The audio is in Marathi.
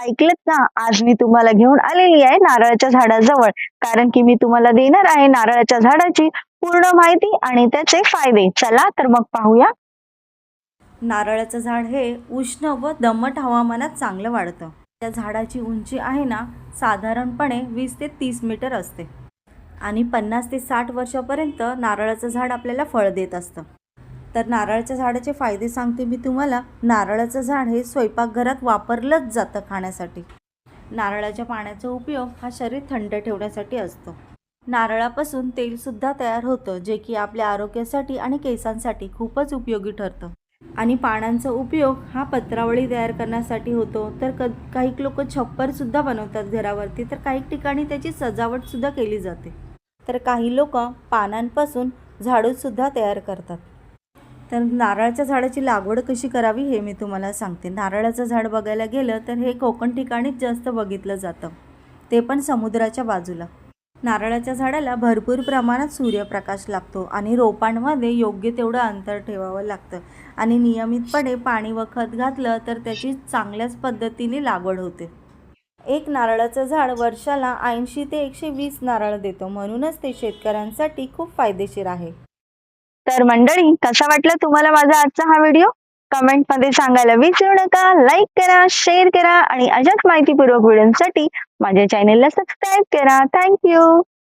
ऐकलत ना आज मी तुम्हाला घेऊन आलेली आहे नारळाच्या झाडाजवळ. कारण की मी तुम्हाला देणार आहे नारळाच्या झाडाची पूर्ण माहिती आणि त्याचे फायदे. चला तर मग पाहूया. नारळाचं झाड हे उष्ण व दमट हवामानात चांगलं वाढतं. त्या झाडाची उंची आहे ना साधारणपणे वीस ते तीस मीटर असते. आणि पन्नास ते साठ वर्षापर्यंत नारळाचं झाड आपल्याला फळ देत असतं. तर नारळाच्या झाडाचे फायदे सांगते मी तुम्हाला. नारळाचं झाड हे स्वयंपाकघरात वापरलंच जातं खाण्यासाठी. नारळाच्या पाण्याचा उपयोग हा शरीर थंड ठेवण्यासाठी असतो. नारळापासून तेलसुद्धा तयार होतं जे की आपल्या आरोग्यासाठी आणि केसांसाठी खूपच उपयोगी ठरतं. आणि पानांचा उपयोग हा पत्रावळी तयार करण्यासाठी होतो. तर क काही लोक छप्परसुद्धा बनवतात घरावरती तर काही ठिकाणी त्याची सजावटसुद्धा केली जाते. तर काही लोक पानांपासून झाडूसुद्धा तयार करतात. तर नारळाच्या झाडाची लागवड कशी करावी हे मी तुम्हाला सांगते. नारळाचं झाड बघायला गेलं तर हे कोकण ठिकाणीच जास्त बघितलं जातं. ते पण समुद्राच्या बाजूला. नारळाच्या झाडाला भरपूर प्रमाणात सूर्यप्रकाश लागतो आणि रोपांमध्ये योग्य तेवढं अंतर ठेवावं लागतं. आणि नियमितपणे पाणी व खत घातलं तर त्याची चांगल्याच पद्धतीने लागवड होते. एक नारळाचं झाड वर्षाला ऐंशी ते एकशे वीस नारळ देतो. म्हणूनच ते शेतकऱ्यांसाठी खूप फायदेशीर आहे. तर मंडळी कसा वाटला तुम्हाला माझा आजचा हा व्हिडिओ? कमेंटमध्ये सांगायला विसरू नका लाईक करा शेअर करा आणि अशाच माहितीपूर्वक व्हिडिओसाठी माझ्या चॅनेलला सबस्क्राईब करा. थँक्यू